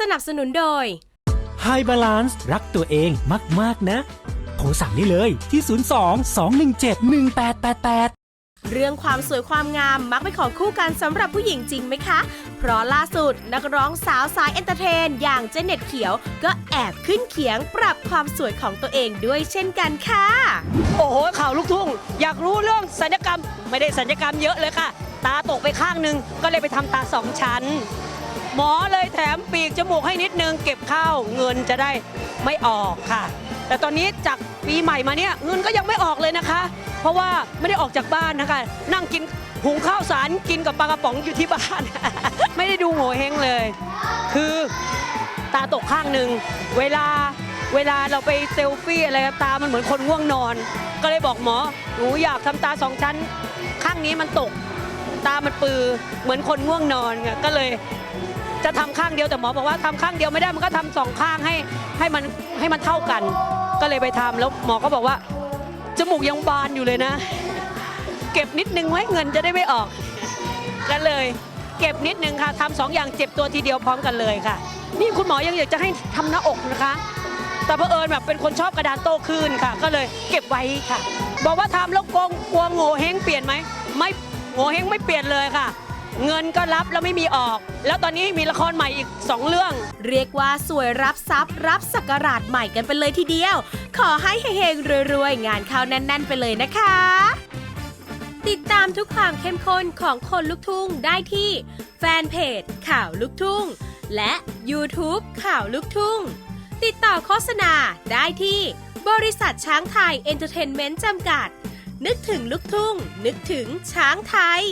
สนับสนุนโดย High Balance รักตัวเองมาก ๆ นะ โทรสั่งได้เลยที่ 02 217 1888เรื่องความสวยความงามมักเป็นของคู่กันสำหรับผู้หญิงจริงไหมคะ เพราะล่าสุดนักร้องสาวสายเอนเตอร์เทน อย่างเจเน็ตเขียว ก็แอบขึ้นเขียงปรับความสวยของตัวเองด้วยเช่นกันค่ะ โอ้โห ข่าวลูกทุ่ง อยากรู้เรื่องสัญญกรรม ไม่ได้สัญญกรรมเยอะเลยค่ะ ตาตกไปข้างหนึ่งก็เลยไปทำตาสองชั้น หมอเลยแถมปีกจมูกให้นิดนึงเก็บข้าวเงินจะได้ไม่ออกค่ะ แต่ตอนนี้จากปีใหม่มาเนี่ยเงินก็ยังไม่ออกเลยนะคะ เพราะว่าไม่ได้ออกจากบ้านนะคะ นั่งกินหุงข้าวสารกินกับปลากระป๋องอยู่ที่บ้าน ไม่ได้ดูโง่เฮงเลย คือตาตกข้างหนึ่งเวลาเวลาเราไปเซลฟี่อะไรตา มันเหมือนคนง่วงนอน ก็เลยบอกหมอหนูอยากทำตาสองชั้น ข้างนี้มันตก ตามันปือเหมือนคนง่วงนอนก็เลย จะทำข้างเดียวแต่หมอบอกว่าทำข้างเดียวไม่ได้มันก็ทำสองข้างให้ให้มันให้มันเท่ากัน ก็เลยไปทำแล้วหมอก็บอกว่าจมูกยังบานอยู่เลยนะ เก็บนิดนึงไว้เงินจะได้ไม่ออกก็เลย เก็บนิดนึงค่ะทำสองอย่างเจ็บตัวทีเดียวพร้อมกันเลยค่ะ นี่คุณหมอยังอยากจะให้ทำหน้าอกนะคะ แต่เผอิญแบบเป็นคนชอบกระดานโต้คลื่นค่ะ ก็เลยเก็บไว้ค่ะ บอกว่าทำแล้วกลัวกลัวโง่เฮงเปลี่ยนไหมไม่โง่เฮงไม่เปลี่ยนเลยค่ะ เงินก็รับแล้วไม่มีออก แล้วตอนนี้มีละครใหม่อีก 2 เรื่อง เรียกว่าสวยรับทรัพย์ รับสักการใหม่กันไปเลยทีเดียว ขอให้เฮงๆรวยๆ งานเข้าแน่น ๆ ไปเลยนะคะ ติดตามทุกความเข้มข้นของคนลุกทุ่งได้ที่ แฟนเพจข่าวลุกทุ่ง และ YouTube ข่าวลุกทุ่ง ติดต่อโฆษณาได้ที่ บริษัทช้างไทยเอนเตอร์เทนเมนต์จำกัด นึกถึงลุกทุ่ง นึกถึงช้างไทย